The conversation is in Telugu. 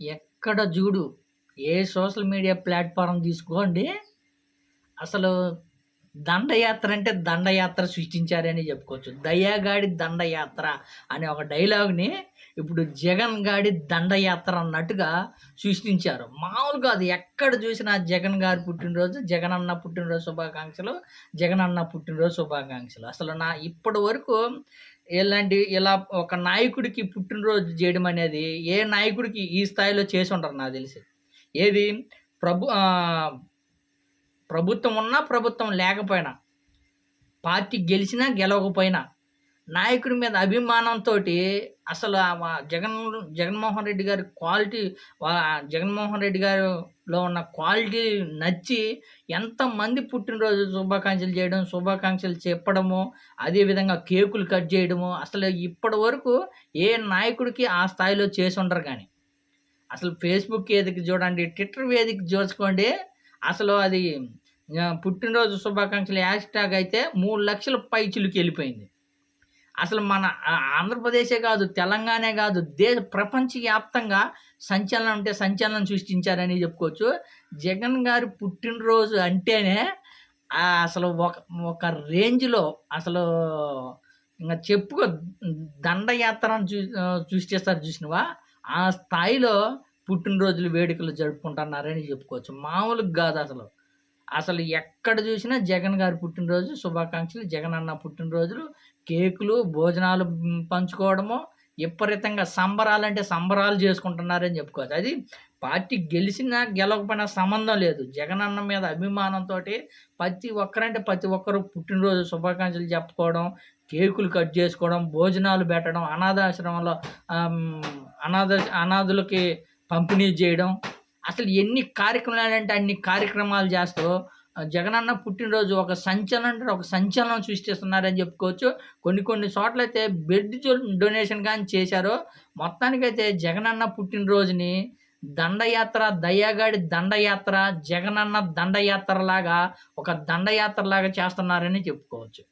ఎక్కడ చూడు ఏ సోషల్ మీడియా ప్లాట్ఫారం తీసుకోండి. అసలు దండయాత్ర అంటే దండయాత్ర సృష్టించారని చెప్పుకోవచ్చు. దయాగాడి దండయాత్ర' అనే ఒక డైలాగ్‌ని ఇప్పుడు 'జగన్ గాడి దండయాత్ర' అన్నట్టుగా సృష్టించారు. మామూలు కాదు. ఎక్కడ చూసినా జగన్ గారి పుట్టినరోజు, జగన్ అన్న పుట్టినరోజు శుభాకాంక్షలు, జగన్ అన్న పుట్టినరోజు శుభాకాంక్షలు. అసలు నా ఇప్పటి వరకు ఇలాంటి ఇలా ఒక నాయకుడికి పుట్టినరోజు చేయడం అనేది ఏ నాయకుడికి ఈ స్థాయిలో చేసి ఉండరు నాకు తెలిసి. ఏది ప్రభు ప్రభుత్వం ఉన్నా, ప్రభుత్వం లేకపోయినా, పార్టీ గెలిచినా, గెలవకపోయినా నాయకుడి మీద అభిమానంతోటి అసలు జగన్ జగన్మోహన్ రెడ్డి గారి క్వాలిటీ జగన్మోహన్ రెడ్డి గారిలో ఉన్న క్వాలిటీ నచ్చి ఎంతమంది పుట్టినరోజు శుభాకాంక్షలు చేయడం, శుభాకాంక్షలు చెప్పడము, అదేవిధంగా కేకులు కట్ చేయడము, అసలు ఇప్పటి వరకు ఏ నాయకుడికి ఆ స్థాయిలో చేసి ఉండరు కానీ అసలు ఫేస్‌బుక్ వేదిక చూడండి, ట్విట్టర్ వేదిక చూసుకోండి. అసలు అది పుట్టినరోజు శుభాకాంక్షలు హ్యాష్‌ట్యాగ్ అయితే మూడు లక్షల పైచులకి వెళ్ళిపోయింది అసలు మన ఆంధ్రప్రదేశే కాదు, తెలంగాణే కాదు, దేశ ప్రపంచవ్యాప్తంగా సంచలనం అంటే సంచలనం సృష్టించారని చెప్పుకోవచ్చు. జగన్ గారి పుట్టినరోజు అంటేనే అసలు ఒక ఒక రేంజ్‌లో అసలు ఇంకా చెప్పుకో దండయాత్రను చూ సృష్టిస్తారు చూసినవా? ఆ స్థాయిలో పుట్టినరోజులు వేడుకలు జరుపుకుంటున్నారని చెప్పుకోవచ్చు. మామూలుగా కాదు అసలు అసలు ఎక్కడ చూసినా జగన్ గారి పుట్టినరోజు శుభాకాంక్షలు, జగన్ అన్న పుట్టినరోజులు, కేకులు, భోజనాలు పంచుకోవడము, విపరీతంగా సంబరాలంటే సంబరాలు చేసుకుంటున్నారని చెప్పుకోవచ్చు. అది పార్టీ గెలిచినా, గెలవకపోయినా సంబంధం లేదు. జగన్ అన్న మీద అభిమానంతోటి ప్రతి ఒక్కరంటే ప్రతి ఒక్కరు పుట్టినరోజు శుభాకాంక్షలు చెప్పుకోవడం, కేకులు కట్ చేసుకోవడం, భోజనాలు పెట్టడం, అనాథాశ్రమంలో అనాథ అనాథులకి పంపిణీ చేయడం. అసలు ఎన్ని కార్యక్రమాలు అంటే అన్ని కార్యక్రమాలు చేస్తూ జగనన్న పుట్టినరోజు ఒక సంచలనం అంటే ఒక సంచలనం సృష్టిస్తున్నారని చెప్పుకోవచ్చు. కొన్ని కొన్ని చోట్లయితే బెడ్ డొనేషన్ కానీ చేశారు. మొత్తానికైతే జగనన్న పుట్టినరోజుని దండయాత్ర, దయ్యాగాడి దండయాత్ర, జగనన్న దండయాత్రలాగా ఒక దండయాత్రలాగా చేస్తున్నారని చెప్పుకోవచ్చు.